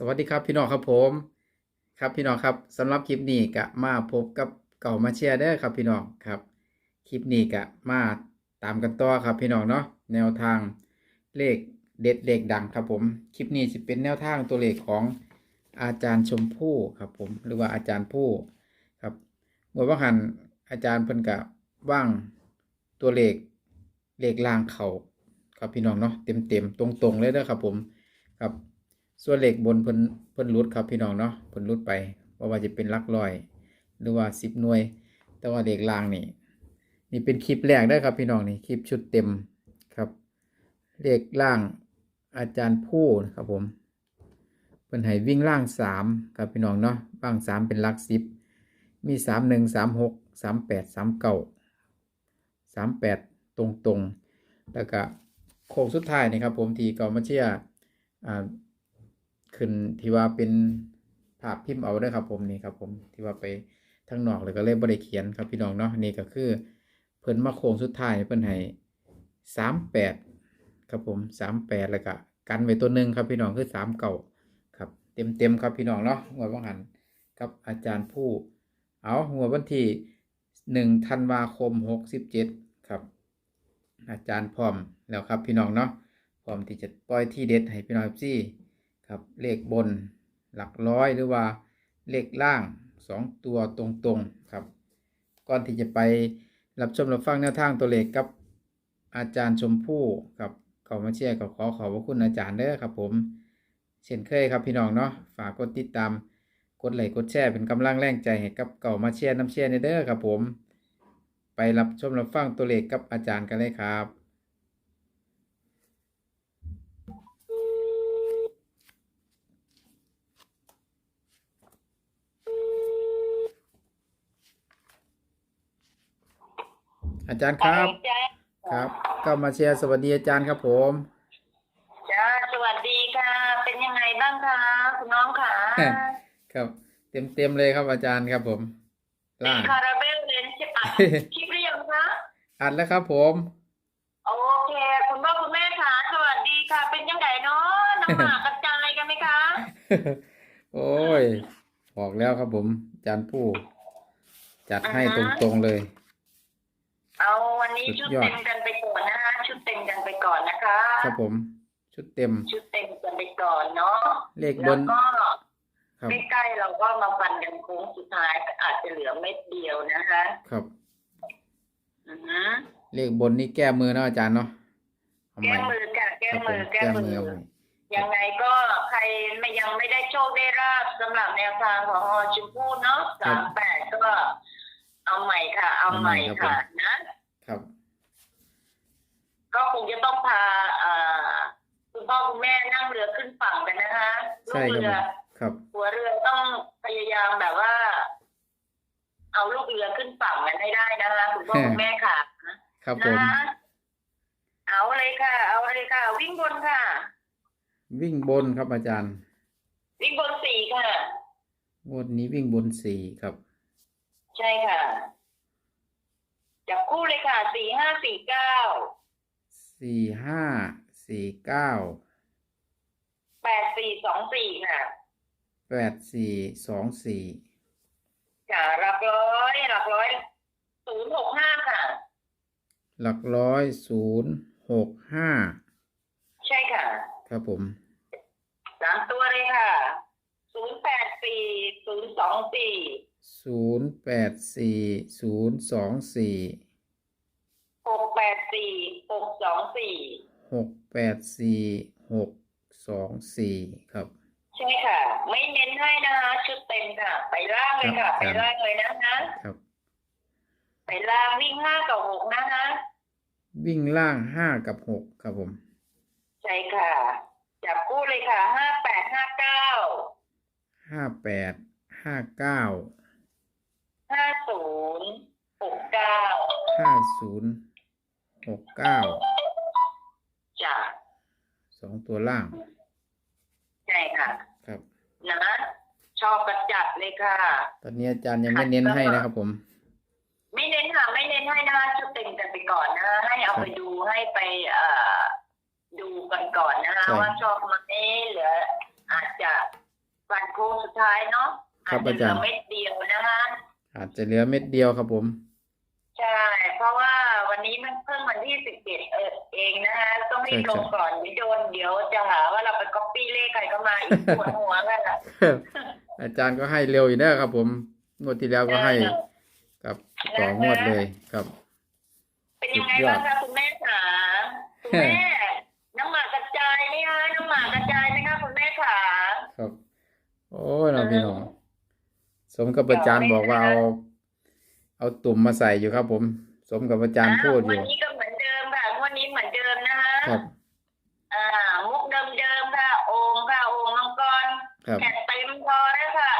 สวัสดีครับพี่น้องครับผมครับพี่น้องครับสำหรับคลิปนี้ก็มาพบกับเก่ามาเชียร์เด้ครับพี่น้องครับคลิปนี้ก็มาตามกันต่อครับพี่น้องเนาะแนวทางเลขเด็ดเลขดังครับผมคลิปนี้จะเป็นแนวทางตัวเลขของอาจารย์ชมพู่ครับผมหรือว่าอาจารย์ผู้ครับเมื่อว่าหันอาจารย์เพิ่นกะว่างตัวเลขเลขล่างเขาครับพี่น้องเนาะเต็มเต็มๆตรงๆเลยเด้อครับผมครับ ส่วนเหลขบนเพิ่นเพิ่นรุดครับพี่น้องเนาะเพิ่นรุดไปเพราะว่าจะเป็นลักร้อย หรือว่าสิบหน่วย แต่ว่าเหลขล่างนี่นี่เป็นคลิปแรกได้ครับพี่น้องนี่คลิปชุดเต็มครับเลขล่างอาจารย์ผู้นะครับผมเพิ่นให้วิ่งล่างสามครับพี่น้องเนาะบ้างสามเป็นลักสิบมีสามหนึ่งสามหกสามแปดสามเก้าสามแปดตรงตรงแล้วก็โค้งสุดท้ายนี่ครับผมทีเกามาเชียร์อ่า ขึ้นที่ว่าเป็นภาพพิมพ์เอาเด้อครับผมนี่ครับผมที่ว่าไปทางนอกเลยก็เลยบ่ได้เขียนครับพี่น้องเนาะนี่ก็คือเพิ่นมาโค้งสุดท้ายเพิ่นให้สามแปดครับผมสามแปดแล้วก็กันไว้ตัวหนึ่งครับพี่น้องคือสามเก่าครับเต็มเต็มครับพี่น้องเนาะหัวบังหันกับอาจารย์ผู้เอาหัววันที่หนึ่งธันวาคมหกสิบเจ็ดครับ อาจารย์พร้อมแล้วครับพี่น้องเนาะพร้อมที่จะปล่อยที่เด็ดให้พี่น้องซี่ ครับเลขบนหลักร้อยหรือว่าเลขล่างสองตัวตรงๆครับ ก่อนที่จะไปรับชมรับฟังแนวทางตัวเลขกับอาจารย์ชมพู่ครับขามาเชียร์ก็ขอขอบพระคุณอาจารย์เด้อครับผม เช่นเคยครับพี่น้องเนาะฝากกดติดตามกดไลค์กดแชร์เป็นกำลังแรงใจให้กับเก่ามาเชียร์น้ำเชียร์ในเด้อครับผม ไปรับชมรับฟังตัวเลขกับอาจารย์กันเลยครับ อาจารย์ครับจ้าครับ ก็มาเชียร์สวัสดีอาจารย์ครับผมจ้าสวัสดีค่ะ เป็นยังไงบ้างคะคุณน้องค่ะครับ เต็มเต็มๆเลยครับอาจารย์ครับผมเป็นล่างคาราเบลเลนใช่ปะคลิปหรือยังคะอัดแล้วครับผมโอเคคุณพ่อคุณแม่ค่ะสวัสดีค่ะ เป็นยังไงเนาะน้ำหมากกระจายกันไหมคะ โอ้ยบอกแล้วครับผมอาจารย์ผู้ จัดให้ตรงๆเลย เอาวันนี้สุชุดดยอดเต็มกันไปก่อนนะคะชุดเต็มกันไปก่อนนะคะ ครับผม ชุดเต็ม ชุดเต็มกันไปก่อนเนาะเลขบแล้วนก็ครับใกล้ๆเราก็มาฟันกันโค้งสุดท้ายอาจจะเหลือเม็ดเดียวนะคะ ครับอือฮึเลขบนนี่แก้มือเนาะอาจารย์เนาะเอาแก้ใหม่มือค่ะแก้ครับผมือมแก้แก้มืมืออเอาใหม่ยังไงก็ใครไม่ยังไม่ได้โชคได้ราบสำหรับแนวทางของอชมพู่เนาะสามแปดก็เอาใหม่ค่ะ เอาใหม่ค่ะนะครับ ก็คงจะต้องพาเอ่อคุณพ่อคุณแม่นั่งเรือขึ้นฝั่งกันนะคะลูใช่กครับเรืผอมครับ หัวเรือต้องพยายามแบบว่า เอาลูกเรือขึ้นฝั่งกันให้ได้นะคะคุณพ่อคุณแม่ค่ะครับผมนะเอาเลยค่ะ เอาเลยค่ะ วิ่งบนค่ะ วิ่งบนครับอาจารย์ วิ่งบนสี่ค่ะงวดนี้วิ่งบนสี่ครับ ใช่ค่ะจับคู่เลยค่ะสี่ห้าสี่เก้า สี่ห้าสี่เก้าแปดสี่สองสี่ค่ะแปดสี่สองสี่ค่ะหลักร้อยหลักร้อยศูนย์หกห้าค่ะ หลักร้อยศูนย์หกห้าใช่ค่ะครับผมสามตัวเลยค่ะศูนย์แปดสี่ศูนย์สองสี่ศูนย์แปดสี่ศูนย์สองสี่ หกแปดสี่หกสองสี่หกแปดสี่หกสองสี่ครับ ใช่ค่ะ ไม่เน้นให้นะคะชุดเต็มค่ะ ไปล่างเลยค่ะครับไปล่างเลยนะคะครับ ไปล่างวิ่งห้ากับหกนะคะวิ่งล่างห้ากับหกครับผม ใช่ค่ะจับคู่เลยค่ะห้าแปดห้าเก้าห้าแปดห้าเก้าห้าศูนย์หกเก้าห้าศูนย์ หกเก้าจ้ะสองตัวล่าง ใช่ค่ะ ครับ นะชอบกระจัดเลยค่ะ ตอนนี้อาจารย์ยังไม่เน้นให้นะครับผม ไม่เน้นค่ะ ไม่เน้นให้นะคะชุดเต็มกันไปก่อนนะคะให้เอาครับไปดูให้ไปเอ่อดูกันก่อนนะคะใช่ว่าชอบไหมเหลืออาจจะค้งสุดท้ายเนาะครับจจะเหลือาจารย์เม็ดเดียวนะคะอาจจะเหลือเม็ดเดียวครับผม ใช่ เพราะว่าวันนี้มันเพิ่งวันที่ สิบเอ็ดเออเองนะคะต้องรีบลงก่อนไม่โดนเดี๋ยวจะหาว่าเราไปก๊อปปี้เลขใครก็มาอีกปวดหัวกันละอาจารย์ก็ให้เร็วอยู่นะครับผมงวดที่แล้วก็ให้กับต่องวดเลยครับ เป็นยังไงบ้างคะคุณแม่ขาคุณแม่น้ำหมากกระจายไหมคะน้ำหมากกระจายไหมคะคุณแม่ขาครับ โอ้ยน้องพี่น้องสมกับอาจารย์บอกว่าเอาเอาตุ่มมาใส่อยู่ครับผม สมกับอาจารย์พูดอวัยู่นนี้ก็ คะครับอ่ามุกเดิมๆค่ะโอ่งค่ะโอ่งมังกรครับแขกเต็มพอแล้วค่ะ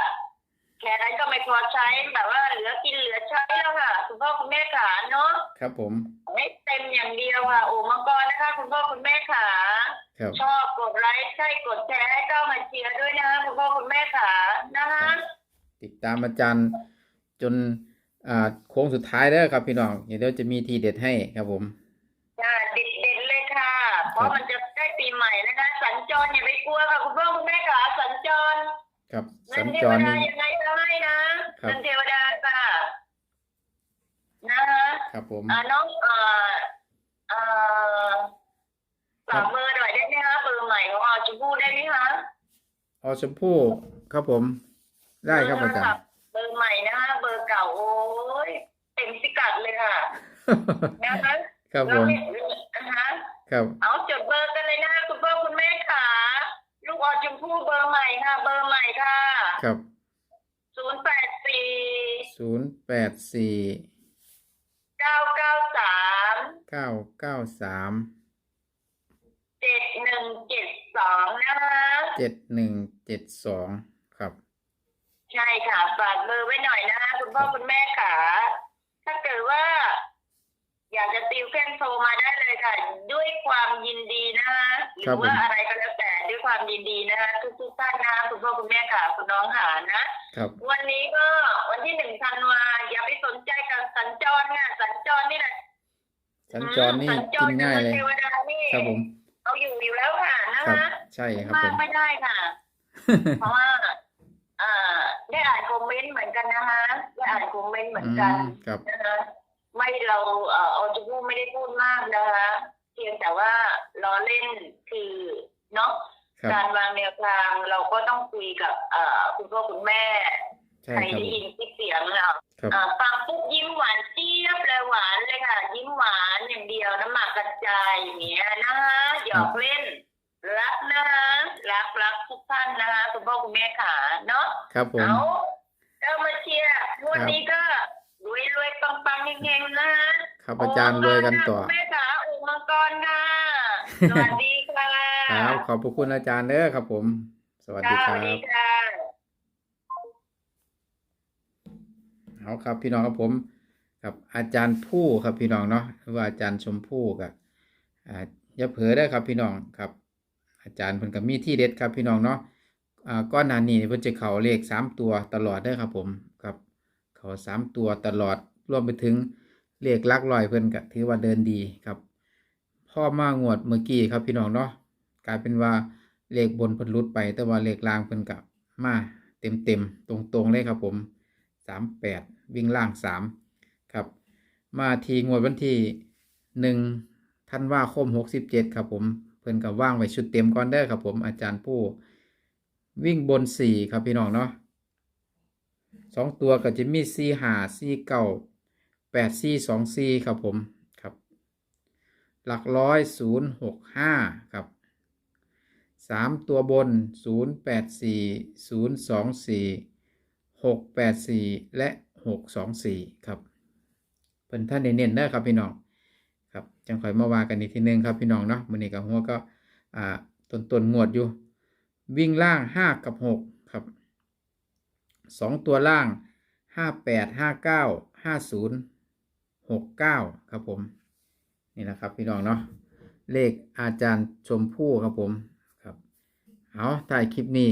แค่นั้นก็ไม่พอใช้แบบว่าเหลือกินเหลือใช้แล้วค่ะ คุณพ่อคุณแม่ขาเนาะครับผมไม่เต็มอย่างเดียวค่ะโอ่งมังกรนะคะ คุณพ่อคุณแม่ขาครับชอบกดไลค์ใช่กดแชร์ให้ก็มาเชียร์ด้วยนะคะคุณพ่อคุณแม่ขานะคะติดตามอาจารย์จนอ่าโค้งสุดท้ายแล้วครับพี่น้องเดี๋ยวจะมีทีเด็ดให้ครับผม เพราะมันจะใกล้ปีใหม่แล้วนะสัญจรอย่าไปกลัวค่ะคุณพ่อคุณแม่ขาสัญจรครับเงิสันญเทจวรดานี่ยังไงก็ให้นะครับเงินเทวดาค่ะนะคะครับผมอ่าน้องเอ่อเอ่อครัฝาบกเบอร์หน่อยได้ไหมคะเบอร์ใหม่ของเราจะพูดได้ไหมคะออชมพู่ครับผม ได้ครับอาจารย์เบอร์ใหม่นะคะเบอร์เก่าโอ้ยเต็มพิกัดเลยค่ะนะคะครับผเรามไม่นะ คะครับ เอาจดเบอร์กันเลยนะคะคุณพ่อคุณแม่ค่ะ ลูกออชมพู่เบอร์ใหม่ค่ะ เบอร์ใหม่ค่ะครับศูนย์แปดสี่ศูนย์แปดสี่เก้าเก้าสามเก้าเก้าสามเจ็ดหนึ่งเจ็ดสองนะคะเจ็ดหนึ่งเจ็ดสองครับ ใช่ค่ะฝากเบอร์ไว้หน่อยนะคะคุณพ่อคุณแม่ค่ะถ้าเกิดว่า อยากจะติวเข้มโทรมาได้เลยค่ะ ด้วยความยินดีนะคะหรืครับอผมว่าอะไรก็แล้วแต่ด้วยความยินดีนะคะทุกๆท่านนะคะคุณพ่อคุณแม่ค่ะคุณน้องหานะครับวันนี้ก็วันที่หนึ่งธันวาอย่าไปสนใจกับสัญจรค่ะสัญจรนี่แหละสัญจรนี่สัญจกิรนง่ายเลยเทวดานี่ครับผมเอาอยู่อยู่แล้วค่ะนะครับคะใช่ครับมาผกมไม่ได้ค่ะ เพราะว่าอ่าได้อ่านคอมเมนต์เหมือนกันนะคะได้อ่านคอมเมนต์เหมือนอืกันมครับนะคะ ไม่เราเอ่อเอาจะพูดไม่ได้พูดมากนะคะ เพียงแต่ว่าล้อเล่นคือเนาะครับการวางแนวทางเราก็ต้องคุยกับเอ่อคุณพ่อคุณแม่ใช่ใครครับได้ผมยินคลิปเสียงเราครับอ่าฟังปุ๊บยิ้มหวานเจี๊ยบเลยหวานเลยค่ะ ยิ้มหวานอย่างเดียวน้ำหมากกระจายอย่างเงี้ยนะคะหยอกเล่นรักนะคะรักรักทุกท่านนะคะคุณพ่อคุณแม่ขาเนาะครับผมเอาเรามาเชียร์งวดนี้ก็รวยรวยปังปังๆ เฮงๆนะคะครับอาจารย์รวยกันต่อ โมังกรค่ะคุณแม่ขาอุมังกรค่ะสวัสดีค่ะครับขอบพระคุณอาจารย์เด้อครับผม สวัสดีค่ะคสรัวัสดีบ ค่ะ เอาครับพี่น้องครับผมกับอาจารย์ผู้ครับพี่น้องเนาะหรือว่าอาจารย์ชมพู่กับอ่าอย่าเผลอได้อครับพี่น้องครับ อาจารย์เพิ่นก็มีที่เด็ดครับพี่น้องเนาะอ่าก้อนหนานี้เพิ่นจะเข้าเลขสามตัวตลอดเด้อครับผมครับเข้าสามตัวตลอด รวมไปถึงเลขหลักร้อยเพิ่นก็ถือว่าเดินดีครับ พ่อมางวดเมื่อกี้ครับพี่น้องเนาะกลายเป็นว่าเลขบนเพิ่นลุดไป แต่ว่าเลขล่างเพิ่นก็มาเต็มเต็มๆตรงๆเลยครับผมสามแปดวิ่งล่างสามครับ มาทีงวดวันที่หนึ่งท่านว่าคมหกสิบเจ็ดครับผมเพิ่นกับว่างไว้ชุดเต็มก่อนเด้อครับผมอาจารย์ผู้วิ่งบนสี่ครับพี่น้องเนาะสองตัวก็จะมีสี่หาสี่เก้า ดสี่สองสี่ครับผมครับ หลักร้อยศูนย์หกห้าครับสามตัวบนศูนย์แปดสี่ศูนย์สองสี่หกแปดสี่และหกสองสี่ครับเพิ่นท่านเน้นๆเด้อครับพี่น้องครับจังค่อยมาว่ากันอีกทีนึงครับพี่น้องเนาะมื้อนี้กับหัวก็อ่าต้นต้นงวดอยู่ วิ่งล่างห้ากับหกครับสองตัวล่างห้าแปดห้าเก้าห้าศูนย์ หกเก้าครับผม นี่นะครับพี่น้องเนาะเลขอาจารย์ชมพู่ครับผมครับเอาถ่ายคลิปนี้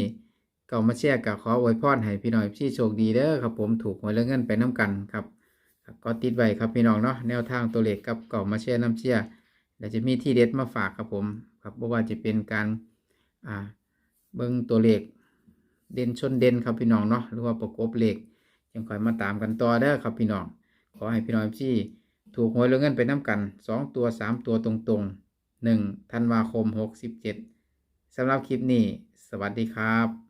ก็มาแชร์กับขออวยพรให้พี่น้องที่โชคดีเด้อครับผมถูกหวยและเงินไปน้ำกันครับก็ติดไว้ครับพี่น้องเนาะแนวทางตัวเลขกับก็มาแชร์น้ำเชียร์เดี๋ยวจะมีที่เด็ดมาฝากครับผมครับบ่ว่าจะเป็นการอ่าเบิ่งตัวเลขเด่นชนเด่นครับพี่น้องเนาะหรือว่าประกบเลขยังคอยมาตามกันต่อเด้อครับพี่น้อง ขอให้พี่น้องที่ถูกหวยรวยเงินไปน้ำกันสองตัวสามตัวตรงๆหนึ่งธันวาคมหกสิบเจ็ดสำหรับคลิปนี้ สวัสดีครับ